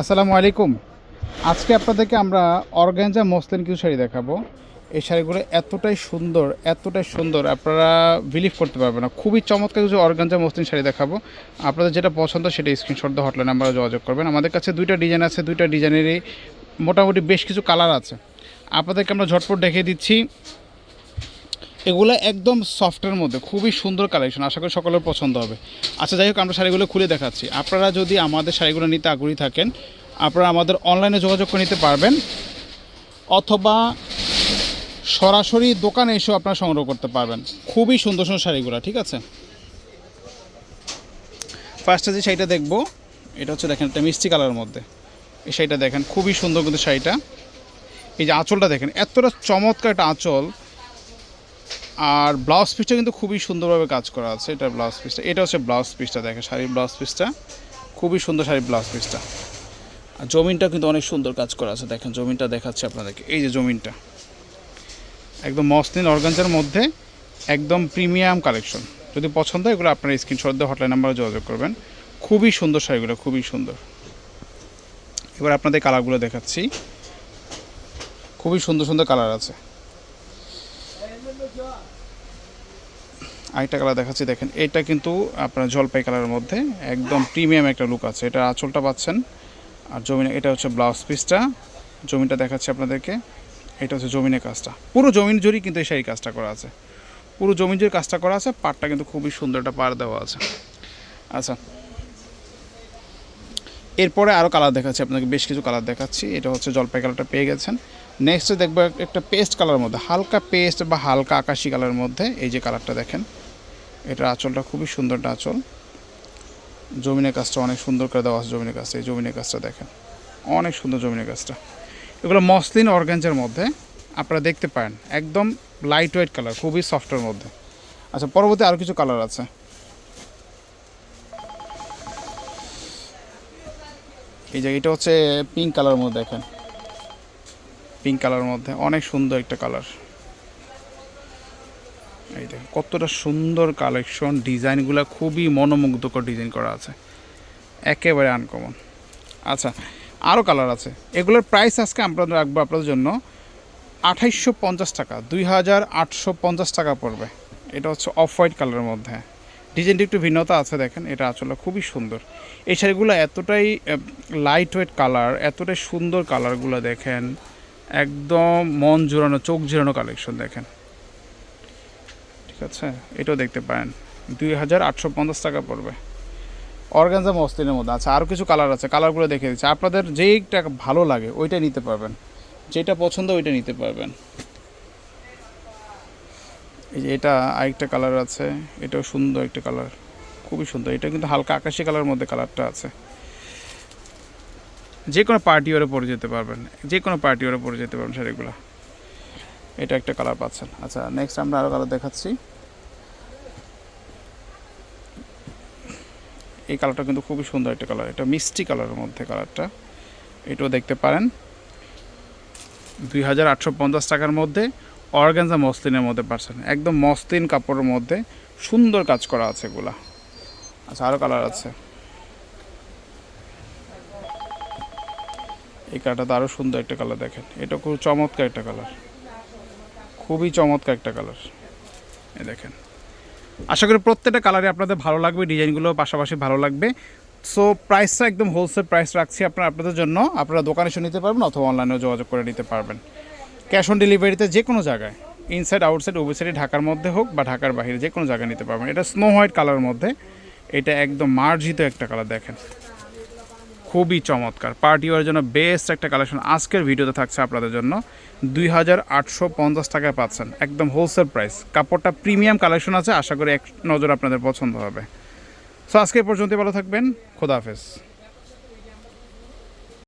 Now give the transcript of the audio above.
আসসালামু আলাইকুম। আজকে আপনাদেরকে আমরা অর্গানজা মসলিন কিছু শাড়ি দেখাবো। এই শাড়িগুলো এতটাই সুন্দর এতটাই সুন্দর, আপনারা বিলিভ করতে পারবেন না। খুবই চমৎকার কিছু অর্গানজা মসলিন শাড়ি দেখাবো। আপনাদের যেটা পছন্দ সেটা স্ক্রিনশট দিয়ে হটলাইন নাম্বারে যোগাযোগ করবেন। আমাদের কাছে দুইটা ডিজাইন আছে, দুইটা ডিজাইনেরই মোটামুটি বেশ কিছু কালার আছে। আপনাদেরকে আমরা ঝটপট দেখিয়ে দিচ্ছি। এগুলো একদম সফটের মধ্যে, খুবই সুন্দর কালেকশন আশা করি সকলের পছন্দ হবে। আচ্ছা যাই হোক, আমরা শাড়িগুলো খুলে দেখাচ্ছি। আপনারা যদি আমাদের শাড়িগুলো নিতে আগ্রহী থাকেন, আপনারা আমাদের অনলাইনে যোগাযোগ করে নিতে পারবেন, অথবা সরাসরি দোকানে এসেও আপনারা সংগ্রহ করতে পারবেন। খুবই সুন্দর সুন্দর শাড়িগুলো, ঠিক আছে? ফার্স্টে যে শাড়িটা দেখব, এটা হচ্ছে দেখেন, একটা মিষ্টি কালারের মধ্যে। এই শাড়িটা দেখেন, খুবই সুন্দর কিন্তু শাড়িটা। এই যে আঁচলটা দেখেন, এতটা চমৎকার একটা আঁচল। আর ব্লাউজ পিসটা কিন্তু খুবই সুন্দরভাবে কাজ করা আছে, এটা ব্লাউজ পিসটা। এটা হচ্ছে ব্লাউজ পিসটা, দেখেন শাড়ির ব্লাউজ পিসটা। খুবই সুন্দর শাড়ির ব্লাউজ পিসটা। আর জমিনটা কিন্তু অনেক সুন্দর কাজ করা আছে, দেখেন জমিনটা দেখাচ্ছে আপনাদেরকে। এই যে জমিনটা, একদম মসলিন অর্গানজার মধ্যে একদম প্রিমিয়াম কালেকশন। যদি পছন্দ হয় এগুলো আপনার স্ক্রিনশট দিয়ে হটলাইন নাম্বারে যোগাযোগ করবেন। খুবই সুন্দর শাড়িগুলো, খুবই সুন্দর। এবার আপনাদের কালারগুলো দেখাচ্ছি। খুবই সুন্দর সুন্দর কালার আছে। আরেকটা কালার দেখাচ্ছি, দেখেন। এটা কিন্তু আপনার জলপাই কালারের মধ্যে একদম প্রিমিয়াম একটা লুক আছে। এটা আঁচলটা পাচ্ছেন। আর জমিনে, এটা হচ্ছে ব্লাউজ পিসটা জমিটা দেখাচ্ছি আপনাদেরকে। এটা হচ্ছে জমিনের কাজটা। পুরো জমিন জুড়ি কিন্তু এই শাড়ি কাজটা করা আছে। পুরো জমিন জুড়ি কাজটা করা আছে। পাড়টা কিন্তু খুবই সুন্দর একটা পাড় দেওয়া আছে। আচ্ছা। এরপরে আরও কালার দেখাচ্ছি, আপনাকে বেশ কিছু কালার দেখাচ্ছি। এটা হচ্ছে জলপাই কালারটা পেয়ে গেছেন। নেক্সটে দেখব একটা পেস্ট কালারের মধ্যে, হালকা পেস্ট বা হালকা আকাশি কালারের মধ্যে এই যে কালারটা দেখেন। এটার আঁচলটা খুবই সুন্দর আঁচল। জমিনের কাজটা অনেক সুন্দর করে দেওয়া আছে জমিনের কাজটা এই জমিনের কাজটা দেখেন। অনেক সুন্দর জমিনের কাজটা এগুলো মসলিন অর্গানজের মধ্যে আপনারা দেখতে পারেন, একদম লাইট ওয়েট কালার খুবই সফটের মধ্যে। আচ্ছা পরবর্তী আরও কিছু কালার আছে। এই যে এটা হচ্ছে পিঙ্ক কালারের মধ্যে দেখেন। পিঙ্ক কালারের মধ্যে। অনেক সুন্দর একটা কালার এই দেখেন, কতটা সুন্দর কালেকশন ডিজাইনগুলো খুবই মনোমুগ্ধকর ডিজাইন করা আছে। একেবারে আনকমন আচ্ছা আরও কালার আছে। এগুলোর প্রাইস আজকে আমরা রাখব আপনাদের জন্য আঠাইশশো পঞ্চাশ টাকা। দুই হাজার আটশো পঞ্চাশ টাকা পড়বে। এটা হচ্ছে অফ হোয়াইট কালারের মধ্যে। ডিজাইনটি একটু ভিন্নতা আছে, দেখেন। এটা আসলে খুবই সুন্দর। এই শাড়িগুলো এতটাই লাইট ওয়েট কালার এতটাই সুন্দর কালারগুলো দেখেন। একদম মন জোড়ানো, চোখ জোড়ানো কালেকশন দেখেন। ঠিক আছে? এটাও দেখতে পারেন। দুই হাজার আটশো পঞ্চাশ টাকা পড়বে। অর্গানজা মসলিনের মধ্যে। আচ্ছা আরও কিছু কালার আছে। কালারগুলো দেখে দিচ্ছি। আপনাদের যেইটা ভালো লাগে, ওইটা নিতে পারবেন। যেটা পছন্দ, ওইটা নিতে পারবেন। এই যে এটা আরেকটা কালার আছে। এটাও সুন্দর একটা কালার খুবই সুন্দর। এটা কিন্তু হালকা আকাশি কালারের মধ্যে কালারটা আছে। যে কোনো পার্টি ওরে পরে যেতে পারবেন যে কোনো পার্টি ওরে পরে যেতে পারবেন শাড়িগুলো। এটা একটা কালার পাচ্ছেন। আচ্ছা নেক্সট আমরা আরও কালার দেখাচ্ছি। এই কালারটা কিন্তু খুবই সুন্দর একটা কালার এটা মিষ্টি কালারের মধ্যে কালারটা এটাও দেখতে পারেন। দুই হাজার আটশো পঞ্চাশ টাকার মধ্যে অর্গানজা মসলিনের মধ্যে পাচ্ছেন। একদম মসলিন কাপড়ের মধ্যে সুন্দর কাজ করা আছে এগুলা। আচ্ছা আরও কালার আছে। এই কালারটা আরও সুন্দর একটা কালার দেখেন। এটা খুব চমৎকার একটা কালার। খুবই চমৎকার একটা কালার। এই দেখেন। আশা করি প্রত্যেকটা কালারে আপনাদের ভালো লাগবে, ডিজাইনগুলো পাশাপাশি ভালো লাগবে। সো প্রাইসটা একদম হোলসেল প্রাইস রাখছি আপনার, আপনাদের জন্য। আপনারা দোকানে এসে নিতে পারবেন অথবা অনলাইনেও যোগাযোগ করে নিতে পারবেন। ক্যাশ অন ডেলিভারিতে যে কোনো জায়গায় ইনসাইড আউটসাইড ওয়েবসাইটে ঢাকার মধ্যে হোক বা ঢাকার বাইরে যে কোনো জায়গায় নিতে পারবেন। এটা স্নো হোয়াইট কালার মধ্যে। এটা একদম মার্জিত একটা কালার দেখেন। খুবই চমৎকার। পার্টি ওয়ার জন্য বেস্ট একটা কালেকশন আজকের ভিডিওতে থাকছে আপনাদের জন্য। দুই হাজার আটশো পঞ্চাশ টাকায় পাচ্ছেন। একদম হোলসেল প্রাইস কাপড়টা প্রিমিয়াম কালেকশন আছে, আশা করি এক নজর আপনাদের পছন্দ হবে। সো আজকে পর্যন্ত ভালো থাকবেন। খোদা হাফেজ।